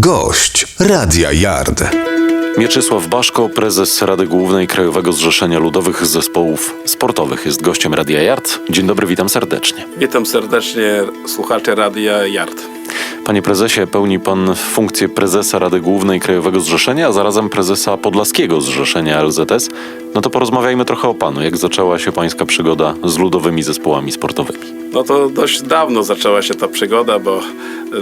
Gość Radia Yard. Mieczysław Baszko, prezes Rady Głównej Krajowego Zrzeszenia Ludowych Zespołów Sportowych, jest gościem Radia Yard. Dzień dobry, witam serdecznie. Witam serdecznie słuchacze Radia Yard. Panie prezesie, pełni pan funkcję prezesa Rady Głównej Krajowego Zrzeszenia, a zarazem prezesa Podlaskiego Zrzeszenia LZS. No to porozmawiajmy trochę o panu. Jak zaczęła się pańska przygoda z ludowymi zespołami sportowymi? No to dość dawno zaczęła się ta przygoda, bo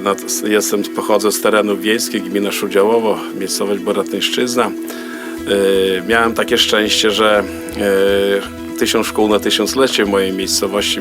no, to jestem, pochodzę z terenów wiejskich, gmina Szudziałowo, miejscowość Boratynszczyzna. Yy, miałem takie szczęście, że yy, tysiąc szkół na tysiąclecie w mojej miejscowości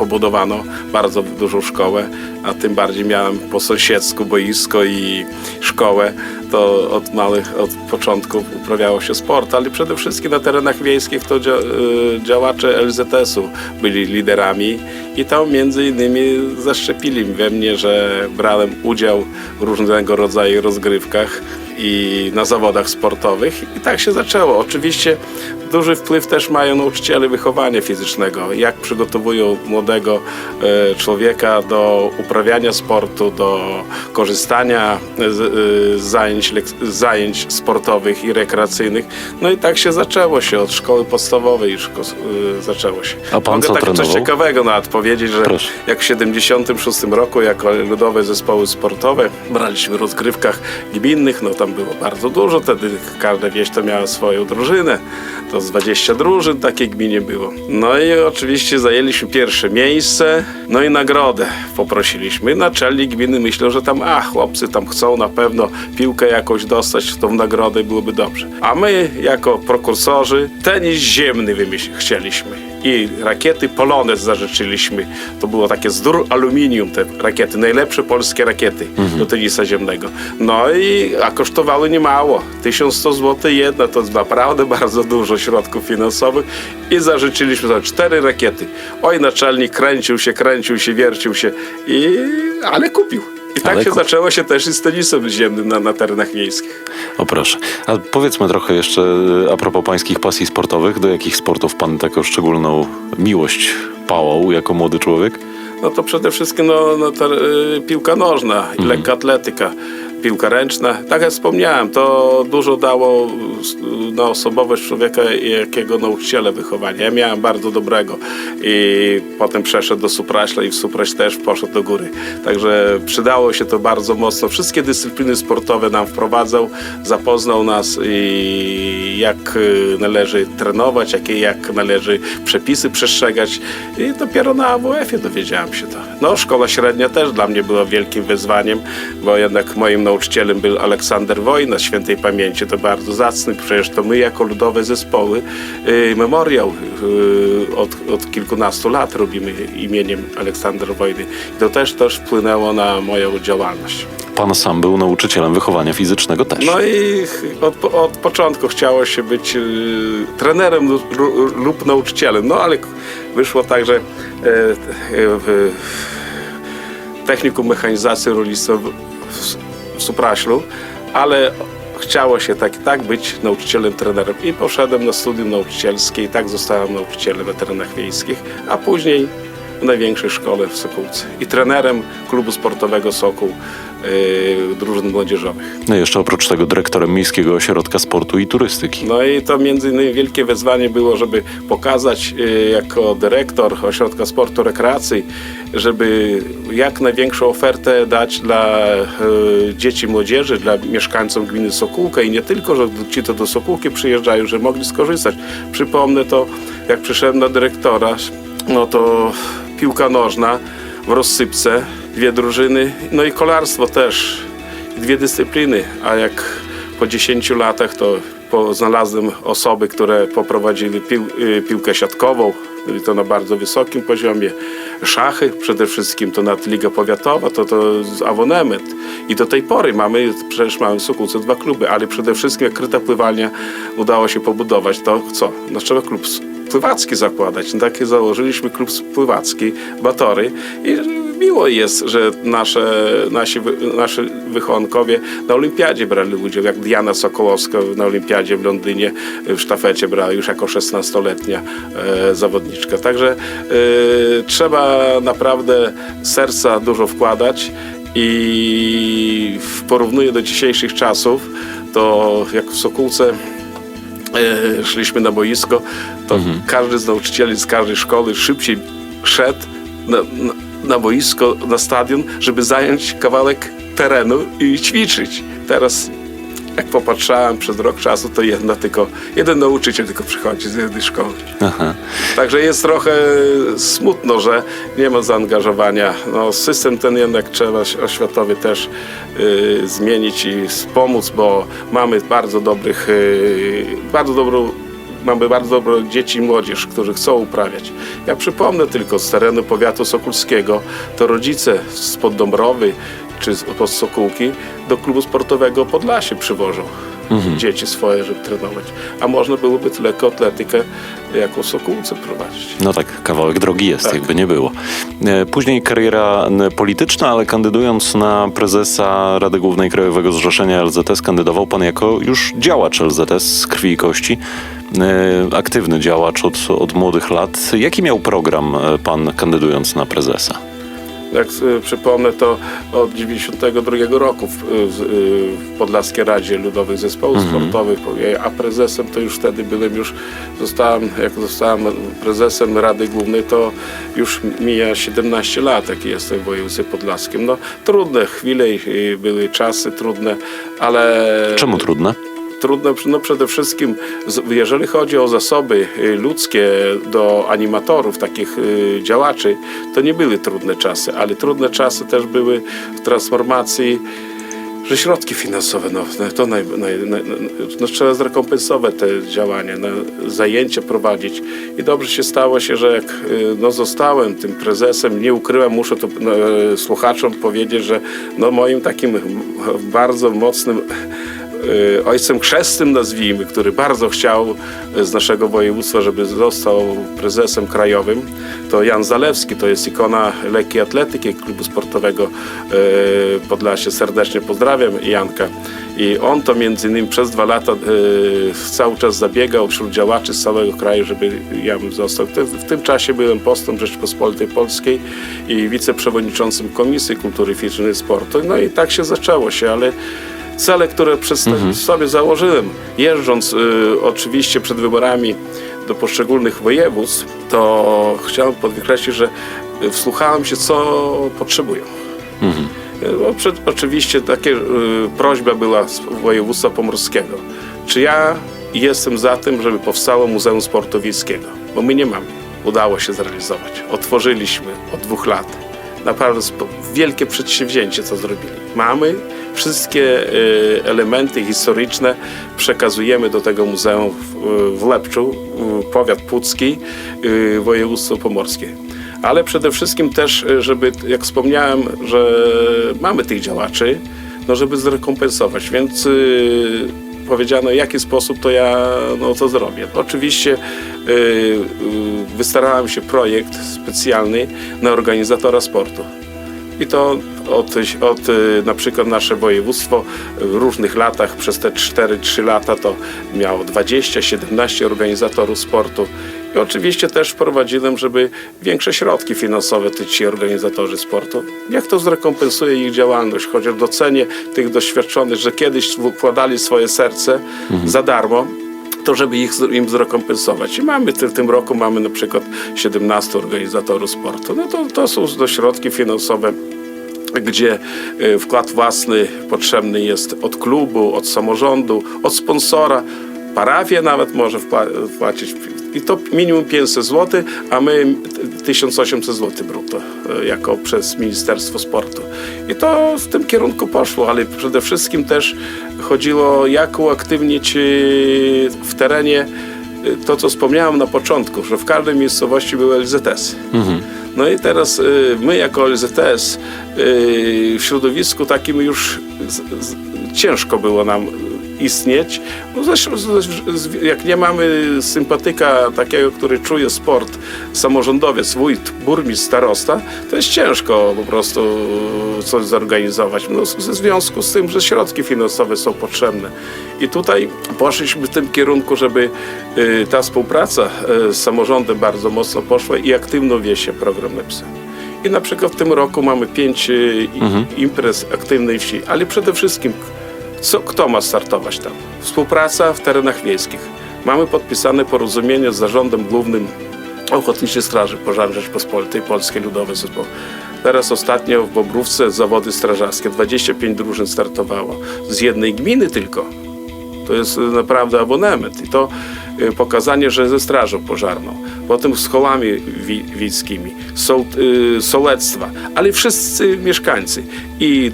pobudowano bardzo dużą szkołę, a tym bardziej miałem po sąsiedzku boisko i szkołę, to od małych, od początku uprawiało się sport, ale przede wszystkim na terenach wiejskich to dzia, y, działacze LZS-u byli liderami i tam między innymi zaszczepili we mnie, że brałem udział w różnego rodzaju rozgrywkach i na zawodach sportowych i tak się zaczęło. Oczywiście duży wpływ też mają nauczyciele wychowania fizycznego, jak przygotowują młodego e, człowieka do uprawiania sportu, do korzystania z, e, zajęć, zajęć sportowych i rekreacyjnych. No i tak się zaczęło się od szkoły podstawowej szko, e, zaczęło się. A pan Mogę co tak coś trenował? ciekawego nawet powiedzieć, że Proszę. jak w 76 roku jako ludowe zespoły sportowe braliśmy w rozgrywkach gminnych, no tam było bardzo dużo, wtedy każda wieś to miała swoją drużynę, to z 20 drużyn takiej gminie było. No i oczywiście zajęliśmy pierwsze miejsce, no i nagrodę poprosiliśmy. Naczelnik gminy myślał, że tam, a chłopcy tam chcą na pewno piłkę jakąś dostać, tą nagrodę byłoby dobrze. A my jako prokursorzy tenis ziemny wymyśl- chcieliśmy i rakiety Polones zażyczyliśmy. To było takie z dur aluminium te rakiety, najlepsze polskie rakiety do tenisa ziemnego. No i a kosztowały niemało. 1100 zł jedna, to naprawdę bardzo dużo środków finansowych i zażyczyliśmy za cztery rakiety. Oj, naczelnik kręcił się, kręcił się, wiercił się i ale kupił. I tak Ale się kupił. zaczęło się też i z tenisem ziemnym na, na terenach wiejskich. O proszę. A powiedzmy trochę jeszcze e, a propos pańskich pasji sportowych. Do jakich sportów pan taką szczególną miłość pałał jako młody człowiek? No to przede wszystkim no, no to, y, piłka nożna i lekka atletyka, piłka ręczna. Tak jak wspomniałem, to dużo dało y, na osobowość człowieka, jakiego nauczyciela wychowania. Ja miałem bardzo dobrego i potem przeszedł do Supraśla i w Supraś też poszedł do góry. Także przydało się to bardzo mocno. Wszystkie dyscypliny sportowe nam wprowadzał, zapoznał nas i jak y, należy trenować, jakie jak należy przepisy przestrzegać i dopiero na AWF-ie dowiedziałem się to. No, szkoła średnia też dla mnie była wielkim wyzwaniem, bo jednak moim nauczycielem był Aleksander Wojna, świętej pamięci, to bardzo zacny, przecież to my jako ludowe zespoły y, memoriał y, od, od kilkunastu lat robimy imieniem Aleksandra Wojny. I to też, też wpłynęło na moją działalność. Pan sam był nauczycielem wychowania fizycznego też. No i od, od początku chciało się być y, trenerem lub, nauczycielem, no ale wyszło tak, że e, e, w technikum mechanizacji rolnictwa Supraślu, ale chciało się tak tak być nauczycielem, trenerem. I poszedłem na studium nauczycielskie i tak zostałem nauczycielem na terenach wiejskich, a później w największej szkole w Sokółce i trenerem klubu sportowego Sokół yy, drużyn młodzieżowych. No i jeszcze oprócz tego dyrektorem Miejskiego Ośrodka Sportu i Turystyki. No i to między innymi wielkie wyzwanie było, żeby pokazać y, jako dyrektor Ośrodka Sportu Rekreacji, żeby jak największą ofertę dać dla y, dzieci, młodzieży, dla mieszkańców gminy Sokółka i nie tylko, że ci to do Sokółki przyjeżdżają, że mogli skorzystać. Przypomnę to, jak przyszedłem na dyrektora, no to piłka nożna w rozsypce, dwie drużyny, no i kolarstwo też, dwie dyscypliny, a jak po 10 latach to znalazłem osoby, które poprowadzili pił, y, piłkę siatkową, i to na bardzo wysokim poziomie, szachy przede wszystkim, to nad Liga Powiatowa, to, to z abonement. I do tej pory mamy, przecież mamy w Sokółce dwa kluby, ale przede wszystkim jak kryta pływania udało się pobudować, to co? No trzeba klub pływacki zakładać. No, taki założyliśmy klub pływacki, Batory i miło jest, że nasze, nasi, nasi wychowankowie na olimpiadzie brali udział, jak Diana Sokołowska na olimpiadzie w Londynie w sztafecie brała już jako 16-letnia e, zawodniczka. Także e, trzeba naprawdę serca dużo wkładać i porównuję do dzisiejszych czasów, to jak w Sokółce szliśmy na boisko, to każdy z nauczycieli z każdej szkoły szybciej szedł na, na, na boisko, na stadion, żeby zająć kawałek terenu i ćwiczyć. Teraz jak popatrzałem przez rok czasu, to jedna tylko, jeden nauczyciel tylko przychodzi z jednej szkoły. Aha. Także jest trochę smutno, że nie ma zaangażowania. No, system ten jednak trzeba oświatowy też y, zmienić i wspomóc, bo mamy bardzo dobrych, y, bardzo dobrą Mamy bardzo dobre dzieci i młodzież, którzy chcą uprawiać. Ja przypomnę tylko z terenu powiatu sokulskiego, to rodzice z Poddąbrowy czy z od Sokółki do klubu sportowego Podlasie przywożą dzieci swoje, żeby trenować. A można byłoby lekkoatletykę jako Sokółce prowadzić. No tak, kawałek drogi jest, Tak. jakby nie było. E, Później kariera polityczna, ale kandydując na prezesa Rady Głównej Krajowego Zrzeszenia LZS, kandydował pan jako już działacz LZS z krwi i kości. E, Aktywny działacz od, od młodych lat. Jaki miał program e, pan kandydując na prezesa? Jak y, przypomnę, to od 92 roku w, w, w Podlaskiej Radzie Ludowych Zespołów Sportowych, a prezesem to już wtedy byłem już, zostałem, jak zostałem prezesem Rady Głównej, to już mija 17 lat, jak jestem w województwie podlaskim. No trudne chwile, były czasy trudne, ale... Czemu trudne? Trudne, no przede wszystkim, jeżeli chodzi o zasoby y, ludzkie do animatorów, takich y, działaczy, to nie były trudne czasy, ale trudne czasy też były w transformacji, że środki finansowe, no to naj, naj, naj, no, trzeba zrekompensować te działania, no, zajęcia prowadzić. I dobrze się stało się, że jak y, no, zostałem tym prezesem, nie ukryłem, muszę to no, słuchaczom powiedzieć, że no, moim takim bardzo mocnym ojcem chrzestnym nazwijmy, który bardzo chciał y, z naszego województwa, żeby został prezesem krajowym, to Jan Zalewski, to jest ikona lekkiej atletyki klubu sportowego y, Podlasie. Serdecznie pozdrawiam Janka. I on to między innymi przez dwa lata y, cały czas zabiegał wśród działaczy z całego kraju, żeby ja bym został. W tym czasie byłem posłem Rzeczpospolitej Polskiej i wiceprzewodniczącym Komisji Kultury Fizycznej i Sportu. No i tak się zaczęło się, ale cele, które przed sobie założyłem, jeżdżąc y, oczywiście przed wyborami do poszczególnych województw, to chciałem podkreślić, że y, wsłuchałem się, co potrzebują. Y, bo przed, oczywiście takie y, prośba była z województwa pomorskiego. Czy ja jestem za tym, żeby powstało Muzeum Sportu Wiejskiego? Bo my nie mamy. Udało się zrealizować. Otworzyliśmy od dwóch lat. Naprawdę wielkie przedsięwzięcie, co zrobili. Mamy wszystkie y, elementy historyczne, przekazujemy do tego muzeum w, w Lepczu, y, powiat pucki, y, województwo pomorskie. Ale przede wszystkim też, y, żeby, jak wspomniałem, że mamy tych działaczy, no żeby zrekompensować, więc y, powiedziano, w jaki sposób to ja no, to zrobię. Oczywiście y, y, wystarałem się projekt specjalny na organizatora sportu. I to od, od na przykład nasze województwo w różnych latach, przez te 4-3 lata to miało 20-17 organizatorów sportu. I oczywiście też wprowadziłem, żeby większe środki finansowe te ci organizatorzy sportu. Jak to zrekompensuje ich działalność, chociaż docenię tych doświadczonych, że kiedyś wkładali swoje serce za darmo, to żeby ich, im zrekompensować. I mamy w tym roku mamy na przykład 17 organizatorów sportu. No to, to są środki finansowe gdzie e, wkład własny potrzebny jest od klubu, od samorządu, od sponsora. Parafia nawet może wpła- wpłacić. I to minimum 500 zł, a my 1800 zł brutto e, jako przez Ministerstwo Sportu. I to w tym kierunku poszło, ale przede wszystkim też chodziło jak uaktywnić e, w terenie e, to, co wspomniałem na początku, że w każdej miejscowości był LZS. No i teraz my jako LZS w środowisku takim już ciężko było nam istnieć. No zresztą, jak nie mamy sympatyka takiego, który czuje sport, samorządowiec, wójt, burmistrz, starosta, to jest ciężko po prostu coś zorganizować. No, w związku z tym, że środki finansowe są potrzebne. I tutaj poszliśmy w tym kierunku, żeby y, ta współpraca y, z samorządem bardzo mocno poszła i aktywno wie się program NEPSA. I na przykład w tym roku mamy pięć y, i- imprez aktywnej wsi, ale przede wszystkim co, kto ma startować tam? Współpraca w terenach wiejskich. Mamy podpisane porozumienie z Zarządem Głównym Ochotniczej Straży Pożarnej Rzeczpospolitej Polskiej Ludowej Zespołu. Teraz ostatnio w Bobrówce zawody strażackie. 25 drużyn startowało. Z jednej gminy tylko. To jest y, naprawdę abonament. I to y, pokazanie, że ze strażą pożarną. Potem z kołami wi- wiejskimi. Są y, sołectwa. Ale wszyscy mieszkańcy. I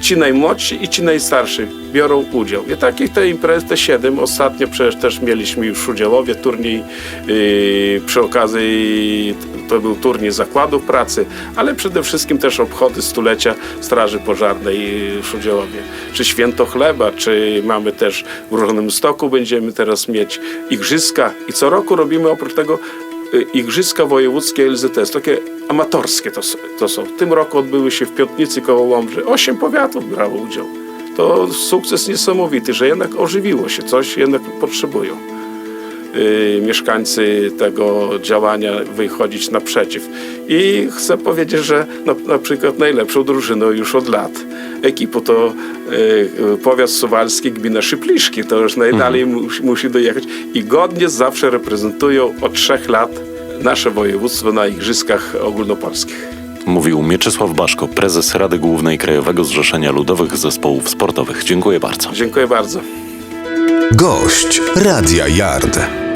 ci najmłodsi i ci najstarsi biorą udział. I takich te imprez, te siedem, ostatnio przecież też mieliśmy już w Udzielowie turniej, yy, przy okazji to był turniej zakładów pracy, ale przede wszystkim też obchody stulecia Straży Pożarnej yy, w. Czy Święto Chleba, czy mamy też w Różnym Stoku będziemy teraz mieć igrzyska i co roku robimy oprócz tego Igrzyska Wojewódzkie LZS, takie amatorskie to, to są. W tym roku odbyły się w Piątnicy koło Łomży. Osiem powiatów brało udział. To sukces niesamowity, że jednak ożywiło się, coś jednak potrzebują y, mieszkańcy tego działania wychodzić naprzeciw. I chcę powiedzieć, że na, na przykład najlepszą drużyną już od lat ekipą to y, powiat suwalski, gmina Szypliszki, to już najdalej musi, musi dojechać i godnie zawsze reprezentują od trzech lat nasze województwo na igrzyskach ogólnopolskich. Mówił Mieczysław Baszko, prezes Rady Głównej Krajowego Zrzeszenia Ludowych Zespołów Sportowych. Dziękuję bardzo. Dziękuję bardzo. Gość Radia Yard.